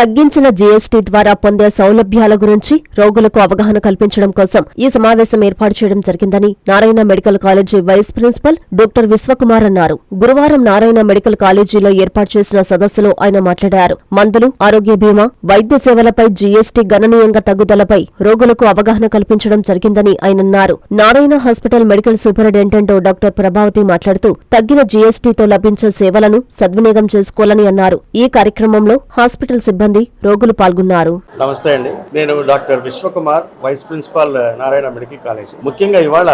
తగ్గించిన జీఎస్టీ ద్వారా పొందే సౌలభ్యాల గురించి రోగులకు అవగాహన కల్పించడం కోసం ఈ సమావేశం ఏర్పాటు చేయడం జరిగిందని Narayana medical college vice principal doctor Vishwakumar అన్నారు. గురువారం నారాయణ మెడికల్ కాలేజీలో ఏర్పాటు చేసిన సదస్సులో ఆయన మాట్లాడారు. మందులు ఆరోగ్య బీమా వైద్య సేవలపై జీఎస్టీ గణనీయంగా తగ్గుదలపై రోగులకు అవగాహన కల్పించడం జరిగిందని ఆయన అన్నారు. Narayana hospital medical superintendent doctor Prabhavathi మాట్లాడుతూ తగ్గిన జీఎస్టీతో లభించే సేవలను సద్వినియోగం చేసుకోవాలని అన్నారు. ఈ కార్యక్రమంలో హాస్పిటల్ సిబ్బంది రోగులు పాల్గొన్నారు. నమస్తే అండి. నేను doctor Vishwakumar vice principal Narayana medical college. ముఖ్యంగా ఇవాళ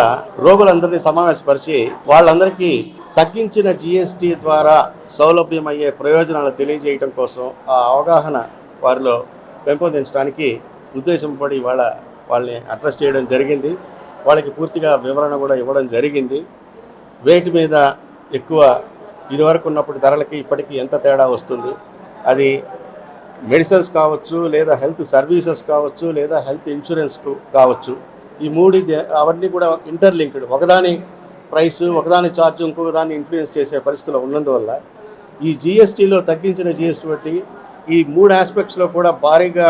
రోగులందరినీ సమావేశపరిచి వాళ్ళందరికీ తగ్గించిన జిఎస్టి ద్వారా సౌలభ్యం అయ్యే ప్రయోజనాలు తెలియజేయడం కోసం ఆ అవగాహన వారిలో పెంపొందించడానికి ఉద్దేశం పడి ఇవాళ వాళ్ళని అడ్రస్ చేయడం జరిగింది. వాళ్ళకి పూర్తిగా వివరణ కూడా ఇవ్వడం జరిగింది. వేటి మీద ఎక్కువ ఇదివరకు ఉన్నప్పుడు ధరలకి ఇప్పటికీ ఎంత తేడా వస్తుంది? అది మెడిసిన్స్ కావచ్చు లేదా హెల్త్ సర్వీసెస్ కావచ్చు లేదా హెల్త్ ఇన్సూరెన్స్ కావచ్చు ఈ మూడు అవన్నీ కూడా ఇంటర్లింక్డ్. ఒకదాని ప్రైస్ ఒకదాని ఛార్జ్ ఇంకొక దాన్ని ఇన్ఫ్లుయెన్స్ చేసే పరిస్థితులు ఉన్నందువల్ల ఈ జిఎస్టీలో తగ్గించిన జిఎస్టీ బట్టి ఈ మూడు ఆస్పెక్ట్స్లో కూడా భారీగా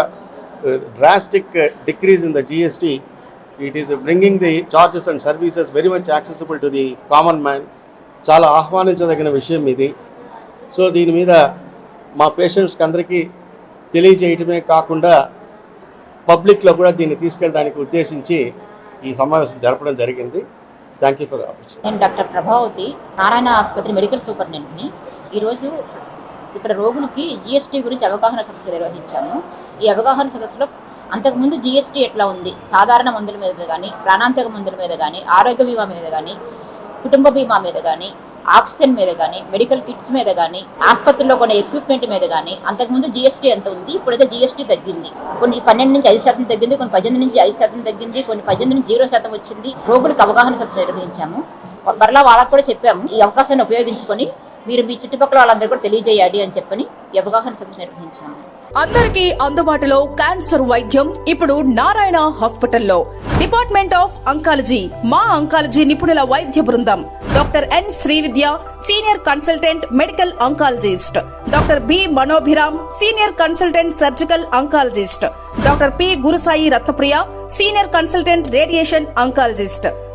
drastic decrease in the GST. It is bringing the charges and services very much accessible to the common man చాలా ఆహ్వానించదగిన విషయం ఇది. సో దీని మీద మా పేషెంట్స్కి అందరికీ తెలియజేయటమే కాకుండా పబ్లిక్లో కూడా దీన్ని తీసుకెళ్ళడానికి ఉద్దేశించి ఈ సమావేశం జరపడం జరిగింది. థ్యాంక్ యూ ఫర్ ఆపర్చునిటీ నేను డాక్టర్ ప్రభావతి నారాయణ ఆసుపత్రి మెడికల్ సూపరింటెండెంట్ని. ఈరోజు ఇక్కడ రోగులకి జిఎస్టీ గురించి అవగాహన సదస్సు నిర్వహించాము. ఈ అవగాహన సదస్సులో అంతకుముందు జిఎస్టీ ఎట్లా ఉంది? సాధారణ మందుల మీద కానీ ప్రాణాంతక మందుల మీద కానీ ఆరోగ్య బీమా మీద కానీ కుటుంబ బీమా మీద కానీ ఆక్సిజన్ మీద కానీ మెడికల్ కిట్స్ మీద కానీ ఆసుపత్రిలో కొన్ని ఎక్విప్మెంట్ మీద కానీ అంతకుముందు జిఎస్టీ ఎంత ఉంది? ఇప్పుడైతే జిఎస్టీ తగ్గింది. కొన్ని పన్నెండు నుంచి ఐదు శాతం తగ్గింది కొన్ని పద్దెనిమిది నుంచి ఐదు శాతం తగ్గింది కొన్ని పద్దెనిమిది నుంచి జీరో శాతం వచ్చింది. రోగులకు అవగాహన సత్రం నిర్వహించాము. మరలా వాళ్ళకు కూడా చెప్పాము ఈ అవకాశాన్ని ఉపయోగించుకొని మీరు మీ చుట్టుపక్కల వాళ్ళందరూ కూడా తెలియజేయాలి అని చెప్పని అవగాహన సదస్సు నిర్వహించాము అందరికీ అందుబాటులో క్యాన్సర్ వైద్యం ఇప్పుడు నారాయణ హాస్పిటల్లో. డిపార్ట్మెంట్ ఆఫ్ అంకాలజీ మా అంకాలజీ నిపుణుల వైద్య బృందం. Doctor N Srividya senior consultant medical oncologist. Doctor B Manobhiram senior consultant surgical oncologist. Doctor P Gurusai Ratnapriya senior consultant radiation oncologist.